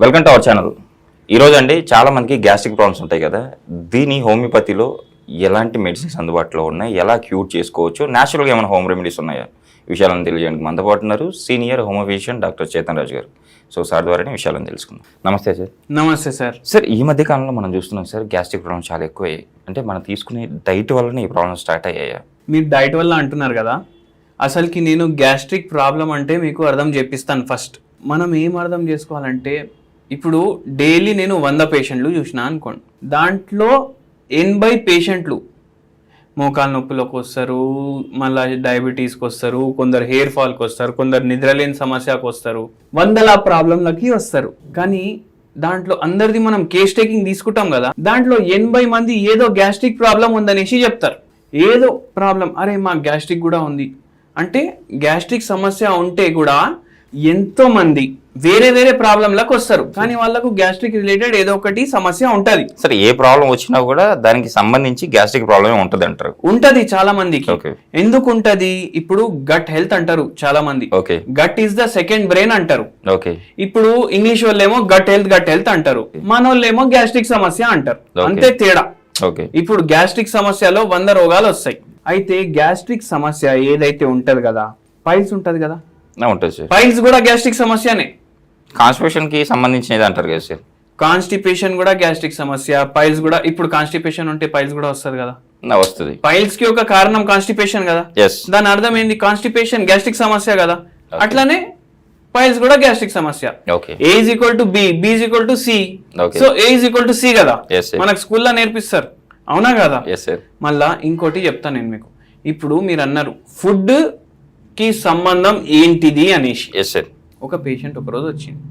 Welcome to our channel ఈరోజు అండి చాలా మందికి గ్యాస్ట్రిక్ ప్రాబ్లమ్స్ ఉంటాయి కదా. దీని హోమియోపతిలో ఎలాంటి మెడిసిన్స్ అందుబాటులో ఉన్నాయి? ఎలా క్యూర్ చేసుకోవచ్చు? న్యాచురల్గా ఏమైనా హోమ్ రెమెడీస్ ఉన్నాయా? విషయాలను తెలియజేయడానికి మనతో పాటు ఉన్నారు సీనియర్ హోమోఫిషియన్ డాక్టర్ చేతన్ రాజు గారు. సో సార్ ద్వారానే విషయాలను తెలుసుకుందాం. నమస్తే సార్. నమస్తే సార్. సార్ ఈ మధ్య కాలంలో మనం చూస్తున్నాం సార్ గ్యాస్ట్రిక్ ప్రాబ్లమ్స్ చాలా ఎక్కువయ్యాయి. అంటే మనం తీసుకునే డైట్ వల్లనే ఈ ప్రాబ్లమ్స్ స్టార్ట్ అయ్యాయా? మీరు డైట్ వల్ల అంటున్నారు కదా. అసలుకి నేను గ్యాస్ట్రిక్ ప్రాబ్లం అంటే మీకు అర్థం చేపిస్తాను ఫస్ట్ మనం ఏం అర్థం చేసుకోవాలంటే ఇప్పుడు డైలీ నేను వంద పేషెంట్లు చూసిన అనుకోండి. దాంట్లో ఎనభై పేషెంట్లు మోకాల నొప్పులకు వస్తారు మళ్ళీ డయాబెటీస్కి వస్తారు కొందరు హెయిర్ ఫాల్కి వస్తారు కొందరు నిద్రలేని సమస్యకు వస్తారు వందల ప్రాబ్లంలకి వస్తారు. కానీ దాంట్లో అందరిది మనం కేస్ టేకింగ్ తీసుకుంటాం కదా దాంట్లో ఎనభై మంది ఏదో గ్యాస్ట్రిక్ ప్రాబ్లం ఉందనేసి చెప్తారు. ఏదో ప్రాబ్లం అరే మా గ్యాస్ట్రిక్ కూడా ఉంది. అంటే గ్యాస్ట్రిక్ సమస్య ఉంటే కూడా ఎంతో మంది వేరే వేరే ప్రాబ్లంలకు వస్తారు. కానీ వాళ్ళకు గ్యాస్ట్రిక్ రిలేటెడ్ ఏదో ఒకటి సమస్య ఉంటది. సరే ఏ ప్రాబ్లం వచ్చినా కూడా దానికి సంబంధించి గ్యాస్ట్రిక్ ప్రాబ్లమే ఉంటుంది అంటారు. ఉంటది చాలా మందికి ఎందుకు ఉంటది? ఇప్పుడు గట్ హెల్త్ అంటారు చాలా మంది okay. Gut is the second brain అంటారు. ఓకే. ఇప్పుడు ఇంగ్లీష్ వాళ్ళేమో గట్ హెల్త్ గట్ హెల్త్ అంటారు. మన వాళ్ళేమో గ్యాస్ట్రిక్ సమస్య అంటారు. అంతే తేడా. ఓకే. ఇప్పుడు గ్యాస్ట్రిక్ సమస్యలో వంద రోగాలు వస్తాయి. అయితే గ్యాస్ట్రిక్ సమస్య ఏదైతే ఉంటది కదా? పైల్స్ ఉంటది కదా? ఉంటుంది సార్. పైల్స్ కూడా గ్యాస్ట్రిక్ సమస్యనే. కాన్స్టిపేషన్కి సంబంధించినది అంటారు కదా సార్. కాన్స్టిపేషన్ కూడా గ్యాస్ట్రిక్ సమస్య పైల్స్ కూడా ఇప్పుడు కాన్స్టిపేషన్ ఉంటే పైల్స్ కూడా వస్తుంది కదా. వస్తుంది. పైల్స్కి ఒక కారణం కాన్స్టిపేషన్ కదా. దాని అర్థం ఏంది? కాన్స్టిపేషన్ గ్యాస్ట్రిక్ సమస్య కదా. అట్లానే పైల్స్ కూడా గ్యాస్ట్రిక్ సమస్య. Okay A is equal to B B is equal to C. So A is equal to C కదా. మనకు స్కూల్లో నేర్పిస్తారు. అవునా కదా? మళ్ళా ఇంకోటి చెప్తాను నేను మీకు. ఇప్పుడు మీరు అన్నారు ఫుడ్ కి సంబంధం ఏంటిది అనేసి ఎస్ సార్ ఒక పేషెంట్ ఒక రోజు వచ్చింది.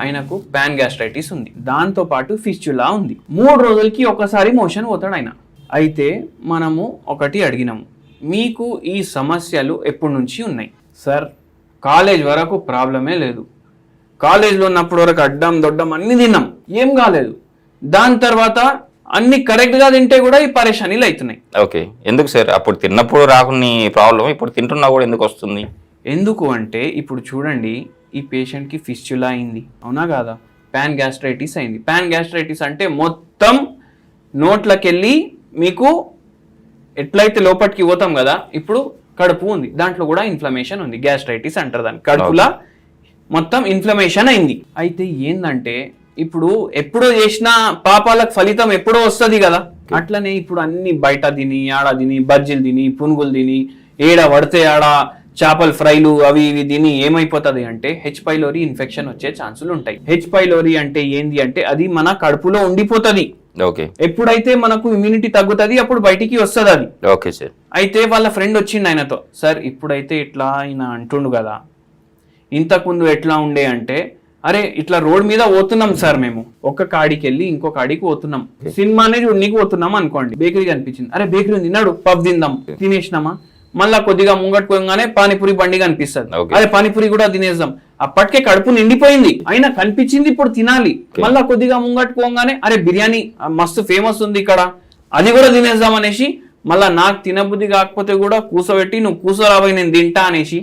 ఆయనకు పాన్ గ్యాస్ట్రైటిస్ ఉంది. దాంతో పాటు ఫిస్చులా ఉంది. మూడు రోజులకి ఒకసారి మోషన్ పోతాడు ఆయన. అయితే మనము ఒకటి అడిగినాము. మీకు ఈ సమస్యలు ఎప్పటి నుంచి ఉన్నాయి? సార్ కాలేజ్ వరకు ప్రాబ్లమే లేదు. కాలేజ్లో ఉన్నప్పుడు వరకు అడ్డం దొడ్డం అన్ని తిన్నాం. ఏం కాలేదు. దాని తర్వాత అన్ని కరెక్ట్గా తింటే కూడా ఈ పరేషానీలు అవుతున్నాయి ఓకే. ఎందుకు సార్? అప్పుడు తిన్నప్పుడు రాకుని ప్రాబ్లం ఇప్పుడు తింటున్నా కూడా ఎందుకు వస్తుంది? ఎందుకు అంటే ఇప్పుడు చూడండి ఈ పేషెంట్కి ఫిస్చులా అయింది. అవునా కాదా? పాన్ గ్యాస్ట్రైటిస్ అయింది. పాన్ గ్యాస్ట్రైటిస్ అంటే మొత్తం నోట్లకెళ్ళి మీకు ఎట్లయితే లోపలికి పోతాం కదా ఇప్పుడు కడుపు ఉంది. దాంట్లో కూడా ఇన్ఫ్లమేషన్ ఉంది. గ్యాస్ట్రైటిస్ అంటారు దాన్ని. కడుపులా మొత్తం ఇన్ఫ్లమేషన్ అయింది. అయితే ఏందంటే ఇప్పుడు ఎప్పుడో చేసిన పాపాలకు ఫలితం ఎప్పుడో వస్తుంది కదా. అట్లనే ఇప్పుడు అన్ని బయట తిని ఆడ తిని బజ్జీలు తిని పునుగులు తిని ఏడ పడితే ఆడ చేపల ఫ్రైలు అవి ఇవి తిని ఏమైపోతుంది అంటే హెచ్ పైలోరి ఇన్ఫెక్షన్ వచ్చే ఛాన్సులు ఉంటాయి. హెచ్ పైలోరి అంటే ఏంది అంటే అది మన కడుపులో ఉండిపోతుంది. ఓకే. ఎప్పుడైతే మనకు ఇమ్యూనిటీ తగ్గుతుంది అప్పుడు బయటికి వస్తుంది అది. Okay sir. అయితే వాళ్ళ ఫ్రెండ్ వచ్చిండు ఆయనతో సార్ ఇప్పుడైతే ఇట్లా ఆయన అంటుండు కదా. ఇంతకుముందు ఎట్లా ఉండే అంటే అరే ఇట్లా రోడ్ మీద పోతున్నాం సార్ మేము. ఒక కాడికి వెళ్ళి ఇంకో కాడికి పోతున్నాం. సినిమానే చూడనీకి పోతున్నాం అనుకోండి. బేకరీ కనిపించింది. అరే బేకరీ ఉంది. నడు పబ్ తిందాం. తినేసినామా? మళ్ళా కొద్దిగా ముంగట్టుకోగానే పానీపూరి బండి కనిపిస్తుంది. అరే పానీపూరి కూడా తినేద్దాం. అప్పటికే కడుపు నిండిపోయింది. అయినా కనిపించింది ఇప్పుడు తినాలి. మళ్ళా కొద్దిగా ముంగట్టుకోగానే అరే బిర్యానీ మస్తు ఫేమస్ ఉంది ఇక్కడ. అది కూడా తినేద్దాం అనేసి మళ్ళా నాకు తినబుద్ధి కాకపోతే కూడా కూసబెట్టి నువ్వు కూసరాబోయి నేను తింటా అనేసి.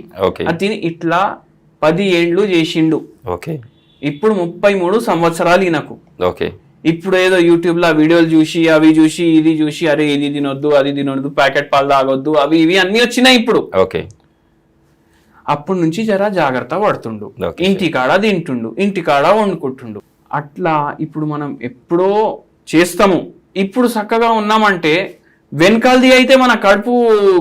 అది తిని ఇట్లా పది ఏండ్లు చేసిండు. ఓకే. ఇప్పుడు ముప్పై మూడు సంవత్సరాలు ఈయనకు. ఓకే. ఇప్పుడు ఏదో యూట్యూబ్లో వీడియోలు చూసి అవి చూసి ఇది చూసి అరే ఇది తినొద్దు అది తినొద్దు ప్యాకెట్ పాలు తాగొద్దు అవి ఇవి అన్ని వచ్చినాయి ఇప్పుడు. ఓకే. అప్పటి నుంచి జరా జాగ్రత్త పడుతుండు. Okay, ఇంటి కాడ తింటుండు ఇంటి కాడ వండుకుంటుండు. అట్లా ఇప్పుడు మనం ఎప్పుడో చేస్తాము. ఇప్పుడు చక్కగా ఉన్నామంటే వెనకాలది అయితే మన కడుపు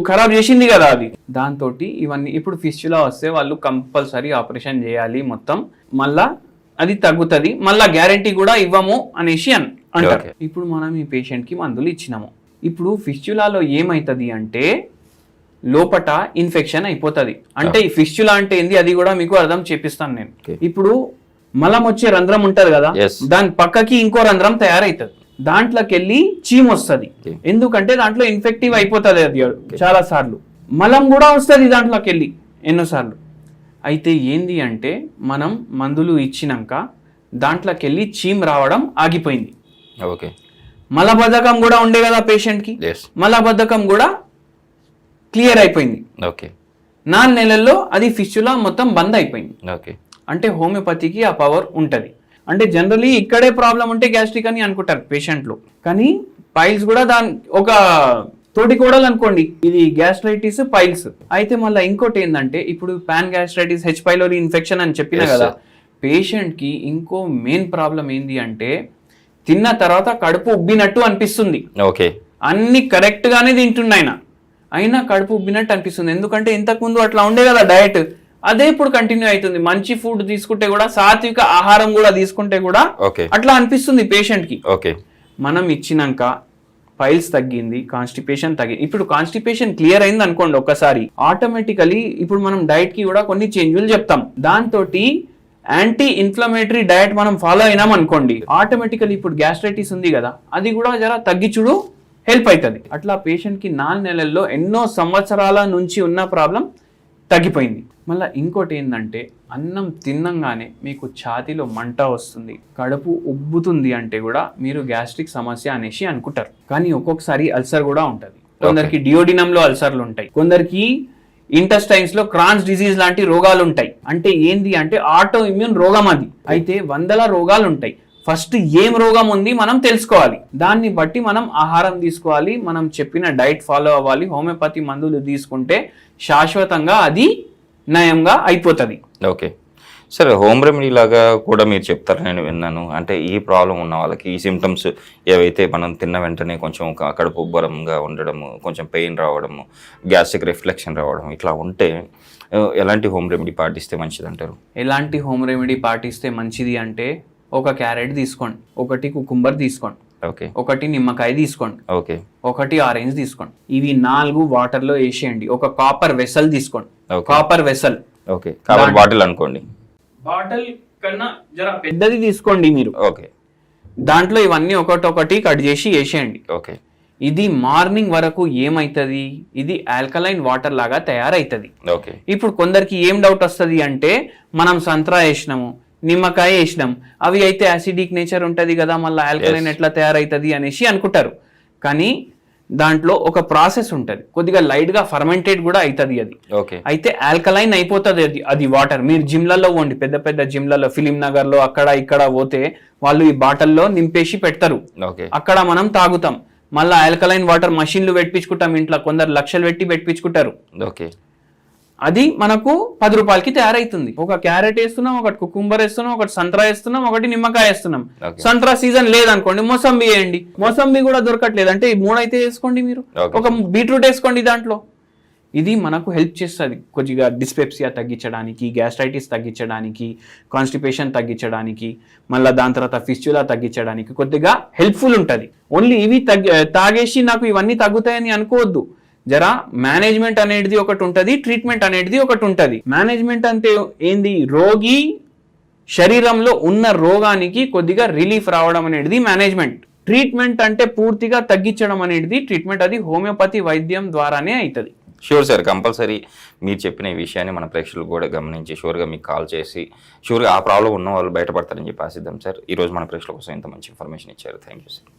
ఖరాబ్ చేసింది కదా అది. దాంతో ఇవన్నీ ఇప్పుడు ఫిస్చులా వస్తే వాళ్ళు కంపల్సరీ ఆపరేషన్ చేయాలి మొత్తం. మళ్ళా అది తగ్గుతుంది. మళ్ళా గ్యారంటీ కూడా ఇవ్వము అనేసి అన్ అంటారు. ఇప్పుడు మనం ఈ పేషెంట్కి మందులు ఇచ్చినాము. ఇప్పుడు ఫిస్చులాలో ఏమైతుంది అంటే లోపట ఇన్ఫెక్షన్ అయిపోతుంది. అంటే ఈ ఫిస్చులా అంటే ఏంది అది కూడా మీకు అర్థం చేపిస్తాను నేను. ఇప్పుడు మలం వచ్చే రంధ్రం ఉంటది కదా. దాని పక్కకి ఇంకో రంధ్రం తయారైతుంది. దాంట్లోకి వెళ్ళి చీమ్ వస్తుంది. ఎందుకంటే దాంట్లో ఇన్ఫెక్టివ్ అయిపోతుంది అది చాలా సార్లు మలం కూడా వస్తుంది దాంట్లోకి వెళ్ళి ఎన్నోసార్లు. అయితే ఏంది అంటే మనం మందులు ఇచ్చినాక దాంట్లోకి వెళ్ళి చీమ్ రావడం ఆగిపోయింది. ఓకే. మలబద్ధకం కూడా ఉండే కదా పేషెంట్కి? మలబద్ధకం కూడా క్లియర్ అయిపోయింది. ఓకే. నాలుగు నెలల్లో అది ఫిస్చులా మొత్తం బంద్ అయిపోయింది. ఓకే. అంటే హోమియోపతికి ఆ పవర్ ఉంటుంది. అంటే జనరలీ ఇక్కడే ప్రాబ్లం ఉంటే గ్యాస్ట్రిక్ అని అనుకుంటారు పేషెంట్లు. కానీ పైల్స్ కూడా దాని ఒక తోటి కోడలు అనుకోండి ఇది గ్యాస్ట్రైటిస్ పైల్స్ అయితే మళ్ళీ ఇంకోటి ఏంటంటే ఇప్పుడు pan gastritis H pylori infection అని చెప్పిన కదా. పేషెంట్కి ఇంకో మెయిన్ ప్రాబ్లం ఏంది అంటే తిన్న తర్వాత కడుపు ఉబ్బినట్టు అనిపిస్తుంది. ఓకే. అన్ని కరెక్ట్ గానే తింటున్నాయన అయినా కడుపు ఉబ్బినట్టు అనిపిస్తుంది. ఎందుకంటే ఇంతకు ముందు అట్లా ఉండే కదా డయట్ అదే ఇప్పుడు కంటిన్యూ అవుతుంది మంచి ఫుడ్ తీసుకుంటే కూడా సాత్విక ఆహారం కూడా తీసుకుంటే కూడా ఓకే. అట్లా అనిపిస్తుంది పేషెంట్కి ఓకే. మనం ఇచ్చినాక ఫైల్స్ తగ్గింది కాన్స్టిపేషన్ తగ్గింది ఇప్పుడు కాన్స్టిపేషన్ క్లియర్ అయింది అనుకోండి ఒక్కసారి. ఆటోమేటికలీ ఇప్పుడు మనం డైట్కి కూడా కొన్ని చేంజ్లు చెప్తాం. దాంతో యాంటీ ఇన్ఫ్లమేటరీ డయట్ మనం ఫాలో అయినాం అనుకోండి. ఆటోమేటికలీ ఇప్పుడు గ్యాస్ట్రైటిస్ ఉంది కదా అది కూడా జర తగ్గించుడు హెల్ప్ అవుతుంది అట్లా పేషెంట్కి నాలుగు నెలల్లో ఎన్నో సంవత్సరాల నుంచి ఉన్న ప్రాబ్లం తగ్గిపోయింది. మళ్ళీ ఇంకోటి ఏంటంటే అన్నం తిన్నంగానే మీకు ఛాతీలో మంట వస్తుంది. కడుపు ఉబ్బుతుంది అంటే కూడా మీరు గ్యాస్ట్రిక్ సమస్య అనేసి అనుకుంటారు. కానీ ఒక్కొక్కసారి అల్సర్ కూడా ఉంటుంది. కొందరికి డియోడినంలో అల్సర్లు ఉంటాయి. కొందరికి ఇంటెస్టైన్స్లో క్రాన్స్ డిసీజ్ లాంటి రోగాలు ఉంటాయి. అంటే ఏంది అంటే ఆటో ఇమ్యూన్ రోగం అది. అయితే వందల రోగాలు ఉంటాయి. ఫస్ట్ ఏం రోగం ఉంది మనం తెలుసుకోవాలి. దాన్ని బట్టి మనం ఆహారం తీసుకోవాలి. మనం చెప్పిన డైట్ ఫాలో అవ్వాలి. హోమియోపతి మందులు తీసుకుంటే శాశ్వతంగా అది నయంగా అయిపోతుంది. ఓకే. సరే హోమ్ రెమెడీ లాగా కూడా మీరు చెప్తారు నేను విన్నాను. అంటే ఈ ప్రాబ్లం ఉన్న వాళ్ళకి ఈ సిమ్టమ్స్ ఏవైతే మనం తిన్న వెంటనే కొంచెం కడుపు ఉబ్బరంగా ఉండడము కొంచెం పెయిన్ రావడము గ్యాస్ట్రిక్ రిఫ్లెక్షన్ రావడం ఇట్లా ఉంటే ఎలాంటి హోమ్ రెమెడీ పాటిస్తే మంచిది అంటారు ఎలాంటి హోమ్ రెమెడీ పాటిస్తే మంచిది అంటే ఒక క్యారెట్ తీసుకోండి ఒకటి కుకుంబర్ తీసుకోండి ఓకే. ఒకటి నిమ్మకాయ తీసుకోండి ఓకే. ఒకటి ఆరెంజ్ తీసుకోండి. ఇవి నాలుగు వాటర్లో వేసేయండి ఒక కాపర్ వెసల్ తీసుకోండి. Copper vessel. ఓకే. కాబట్టి బాటిల్ అనుకోండి. బాటిల్ కన్నా జర పెద్దది తీసుకోండి మీరు. ఓకే. దాంట్లో ఇవన్నీ ఒకటొకటి కట్ చేసి వేసేయండి. ఓకే. ఇది మార్నింగ్ వరకు ఏమైతుంది? ఇది ఆల్కలైన్ వాటర్ లాగా తయారైతుంది. ఓకే. ఇప్పుడు కొందరికి ఏం డౌట్ వస్తుంది అంటే మనం సంత్రా వేసినాము నిమ్మకాయ వేసినాం. అవి అయితే యాసిడిక్ నేచర్ ఉంటుంది కదా మళ్ళీ ఆల్కలైన్. ఎట్లా తయారైతుంది అనేసి అనుకుంటారు. కానీ దాంట్లో ఒక ప్రాసెస్ ఉంటుంది. కొద్దిగా లైట్గా ఫర్మెంటెడ్ కూడా అవుతుంది అది. ఓకే అయితే ఆల్కలైన్ అయిపోతుంది అది అది వాటర్ మీరు జిమ్లలో పోండి పెద్ద పెద్ద జిమ్లలో ఫిలిం నగర్లో అక్కడ ఇక్కడ పోతే వాళ్ళు ఈ బాటిల్లో నింపేసి పెడతారు. ఓకే అక్కడ మనం తాగుతాం. మళ్ళీ ఆల్కలైన్ వాటర్ మషిన్లు పెట్టించుకుంటాం ఇంట్లో కొందరు లక్షలు పెట్టి పెట్టించుకుంటారు. ఓకే అది మనకు పది రూపాయలకి తయారైతుంది. ఒక క్యారెట్ వేస్తున్నాం ఒకటి కుకుంబర్ వేస్తున్నాం ఒకటి సంత్రా వేస్తున్నాం ఒకటి నిమ్మకాయ వేస్తున్నాం. సంత్రా సీజన్ లేదనుకోండి మోసంబి వేయండి. మోసంబి కూడా దొరకట్లేదు. అంటే ఈ మూడు అయితే వేసుకోండి మీరు. ఒక బీట్రూట్ వేసుకోండి దాంట్లో. ఇది మనకు హెల్ప్ చేస్తుంది. కొద్దిగా డిస్పెప్సియా తగ్గించడానికి గ్యాస్ట్రైటిస్ తగ్గించడానికి కాన్స్టిపేషన్ తగ్గించడానికి మళ్ళీ దాని తర్వాత ఫిస్చులా తగ్గించడానికి కొద్దిగా హెల్ప్ఫుల్ ఉంటుంది. ఓన్లీ ఇవి తగ్గి తాగేసి నాకు ఇవన్నీ తగ్గుతాయని అనుకోవద్దు. జరా మేనేజ్మెంట్ అనేది ఒకటి ఉంటుంది ట్రీట్మెంట్ అనేది ఒకటి ఉంటుంది. మేనేజ్మెంట్ అంటే ఏంది? రోగి శరీరంలో ఉన్న రోగానికి కొద్దిగా రిలీఫ్ రావడం అనేది మేనేజ్మెంట్. ట్రీట్మెంట్ అంటే పూర్తిగా తగ్గించడం అనేది ట్రీట్మెంట్ అది హోమియోపతి వైద్యం ద్వారానే అవుతుంది షూర్ సార్ కంపల్సరీ మీరు చెప్పిన ఈ విషయాన్ని మన ప్రేక్షకులు కూడా గమనించి షూర్గా మీకు కాల్ చేసి షూర్గా ఆ ప్రాబ్లం ఉన్న వాళ్ళు బయటపడతారని చెప్పి ఆశిద్దాం సార్ ఈ రోజు మన ప్రేక్షకుల కోసం ఇంత మంచి ఇన్ఫర్మేషన్ ఇచ్చారు. Thank you sir